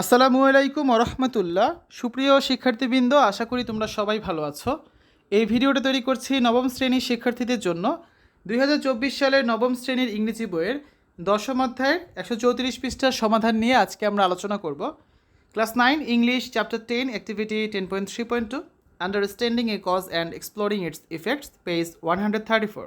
আসসালামু আলাইকুম রহমতুল্লাহ। সুপ্রিয় শিক্ষার্থীবৃন্দ, আশা করি তোমরা সবাই ভালো আছো। এই ভিডিওটা তৈরি করছি নবম শ্রেণির শিক্ষার্থীদের জন্য। দুই হাজার চব্বিশ সালের নবম শ্রেণির ইংরেজি বইয়ের দশম অধ্যায়ের একশো চৌত্রিশ পৃষ্ঠার সমাধান নিয়ে আজকে আমরা আলোচনা করব। Class nine, English, chapter ten, activity ten point three point two, understanding a cause and exploring its effects, page one hundred thirty four.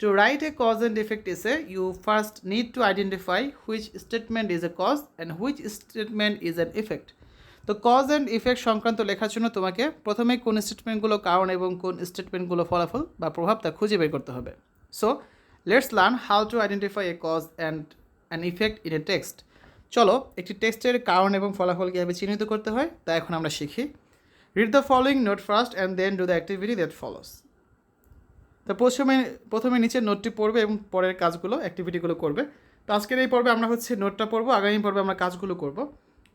To write a cause and effect essay, you first need to identify which statement is a cause and which statement is an effect. তো cause and effect সংক্রান্ত লেখার জন্য তোমাকে প্রথমে কোন স্টেটমেন্টগুলো কারণ এবং কোন স্টেটমেন্টগুলো ফলাফল বা প্রভাব তা খুঁজে বের করতে হবে। So let's learn how to identify a cause and an effect in a text চলো একটি টেক্সটের কারণ এবং ফলাফল কীভাবে চিহ্নিত করতে হয় তা এখন আমরা শিখি। Read the following note first and then do the activity that follows তো প্রথমে প্রথমে নিচে নোটটি পড়বে এবং পরের কাজগুলো অ্যাক্টিভিটিগুলো করবে। তো আজকের এই পর্বে আমরা হচ্ছে নোটটা পড়ব, আগামী পর্বে আমরা কাজগুলো করব।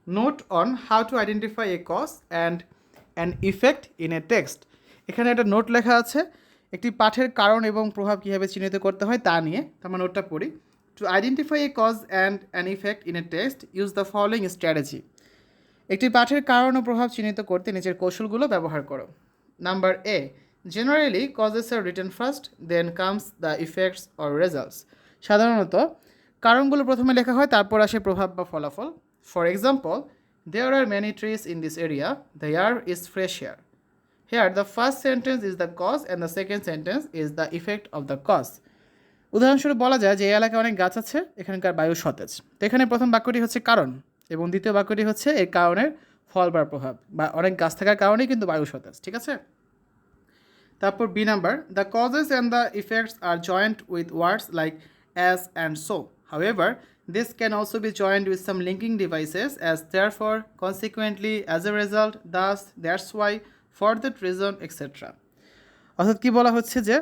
Note on how to identify a cause and an effect in a text এখানে একটা নোট লেখা আছে, একটি পাঠের কারণ এবং প্রভাব কীভাবে চিহ্নিত করতে হয় তা নিয়ে। আমরা নোটটা পড়ি। To identify a cause and an effect in a text use the following strategy একটি পাঠের কারণ ও প্রভাব চিহ্নিত করতে নিচের কৌশলগুলো ব্যবহার করো। Number A generally causes are written first then comes the effects or results সাধারণত, কারণগুলো প্রথমে লেখা হয়, তারপর আসে প্রভাব বা ফলাফল। For example there are many trees in this area the air is fresh air here the first sentence is the cause and the second sentence is the effect of the cause উদাহরণস্বরূপ বলা যায় যে, এই এলাকায় অনেক গাছ আছে, এখানকার বায়ু সতেজ। তো এখানে প্রথম বাক্যটি হচ্ছে কারণ এবং দ্বিতীয় বাক্যটি হচ্ছে এই কারণের ফল বা প্রভাব বা অনেক গাছ থাকার কারণেই কিন্তু বায়ু সতেজ, ঠিক আছে? তারপর B number the causes and the effects are joined with words like as and so however this can also be joined with some linking devices as therefore consequently as a result thus that's why for that reason etcetera অর্থাৎ কী বলা হচ্ছে যে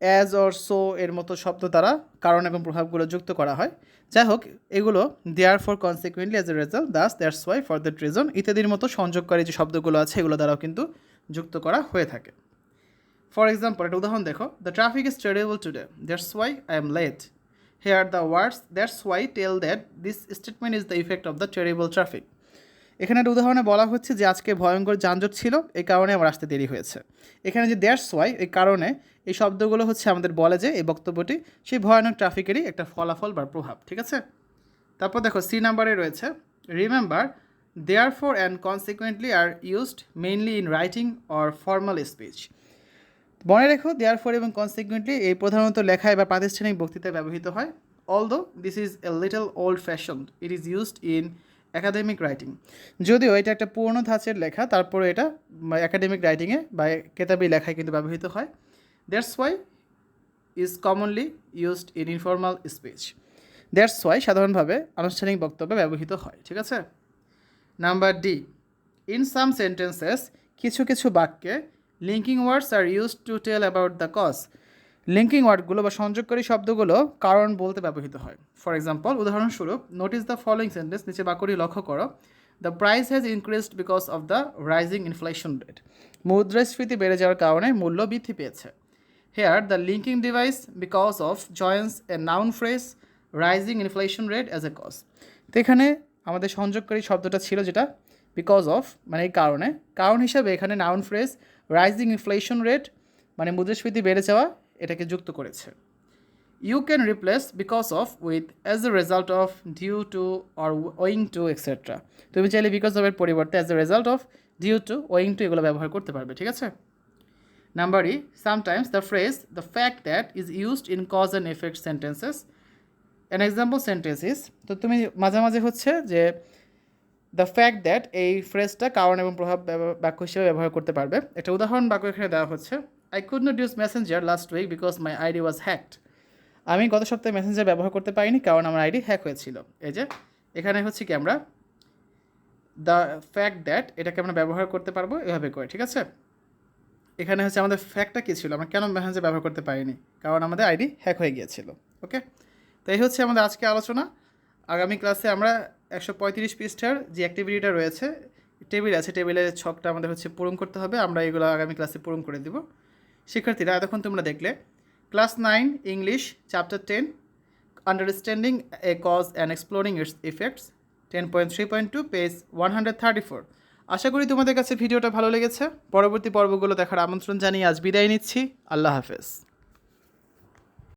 as or so এর মতো শব্দ দ্বারা কারণ এবং প্রভাবগুলো যুক্ত করা হয়। যাই হোক, এগুলো therefore consequently as a result thus that's why for that reason ইত্যাদির মতো সংযোগকারী যে শব্দগুলো আছে, এগুলো দ্বারাও কিন্তু যুক্ত করা হয়ে থাকে। ফর এক্সাম্পল একটা উদাহরণ দেখো। The traffic is terrible today that's why I am late here the words that's why tell that this statement is the effect of the terrible traffic এখানে একটা উদাহরণে বলা হচ্ছে যে আজকে ভয়ঙ্কর যানজট ছিল, এই কারণে আমার আসতে দেরি হয়েছে। এখানে যে দ্যাটস ওয়াই এই কারণে এই শব্দগুলো হচ্ছে আমাদের বলে যে এই বক্তব্যটি সেই ভয়ানক ট্রাফিকেরই একটা ফলাফল বা প্রভাব, ঠিক আছে? তারপর দেখো সি নাম্বারে রয়েছে। Remember therefore and consequently are used mainly in writing or formal speech মনে রেখো দেয়ার ফর এবং কনসিকুয়েন্টলি এই প্রধানত লেখায় বা প্রাতিষ্ঠানিক বক্তৃতায় ব্যবহৃত হয় although this is a little old fashion it is used in academic writing যদিও এটা একটা পুরনো ধাঁচের লেখা, তারপরে এটা অ্যাকাডেমিক রাইটিংয়ে বা কেতাবি লেখায় কিন্তু ব্যবহৃত হয়। That's why is commonly used in informal speech that's why সাধারণভাবে আনুষ্ঠানিক বক্তব্যে ব্যবহৃত হয়, ঠিক আছে? Number D in some sentences কিছু কিছু বাক্যে linking words are use to tell about the cause linking ওয়ার্ডগুলো বা সংযোগকারী শব্দগুলো কারণ বলতে ব্যবহৃত হয়। ফর এক্সাম্পল উদাহরণস্বরূপ নোটিস দ্য ফলোয়িং সেন্টেন্স নিচে বাক্যটি লক্ষ্য করো। The price has increased because of the rising inflation rate মুদ্রাস্ফীতি বেড়ে যাওয়ার কারণে মূল্য বৃদ্ধি পেয়েছে। Here the linking device because of joins a noun phrase rising inflation rate as a cause তো এখানে আমাদের সংযোগকারী শব্দটা ছিল যেটা বিকজ অফ মানে এই কারণে। কারণ হিসাবে এখানে noun phrase rising inflation rate মানে মুদ্রাস্ফীতি বেড়ে যাওয়া, এটাকে যুক্ত করেছে। You can replace because of with as a result of due to or owing to etcetera তুমি চাইলে বিকজ অফ এর পরিবর্তে as a result of due to owing to এগুলো ব্যবহার করতে পারবে, ঠিক আছে? Number E sometimes the phrase the fact that is used in cause and effect sentences an example sentence তো তুমি মাঝে মাঝে হচ্ছে যে দ্য ফ্যাক্ট দ্যাট এই ফ্রেজটা কারণ এবং প্রভাব বাক্য হিসেবে ব্যবহার করতে পারবে। একটা উদাহরণ বাক্য এখানে দেওয়া হচ্ছে। I could not use Messenger last week because my ID was hacked আমি গত সপ্তাহে মেসেঞ্জার ব্যবহার করতে পারিনি কারণ আমার আইডি হ্যাক হয়েছিল। এই যে, এখানে হচ্ছে কি আমরা? দ্য ফ্যাক্ট দ্যাট এটাকে আমরা ব্যবহার করতে পারব এভাবে করে, ঠিক আছে? এখানে হচ্ছে আমাদের ফ্যাক্টটা কী ছিল? আমরা কেন মেসেঞ্জার ব্যবহার করতে পারিনি? কারণ আমাদের আইডি হ্যাক হয়ে গিয়েছিল। ওকে তো এই হচ্ছে আমাদের আজকে আলোচনা। আগামী ক্লাসে আমরা একশো পঁয়ত্রিশ পৃষ্ঠার যে অ্যাক্টিভিটিটা রয়েছে টেবিল আছে টেবিলের ছকটা আমাদের হচ্ছে পূরণ করতে হবে, আমরা এগুলো আগামী ক্লাসে পূরণ করে দিব। শিক্ষার্থীরা, এতক্ষণ তোমরা দেখলে class nine English chapter ten understanding a cause and exploring its effects ten point three point two page one hundred thirty four আশা করি তোমাদের কাছে ভিডিওটা ভালো লেগেছে। পরবর্তী পর্বগুলো দেখার আমন্ত্রণ জানিয়ে আজ বিদায় নিচ্ছি। আল্লাহ হাফেজ।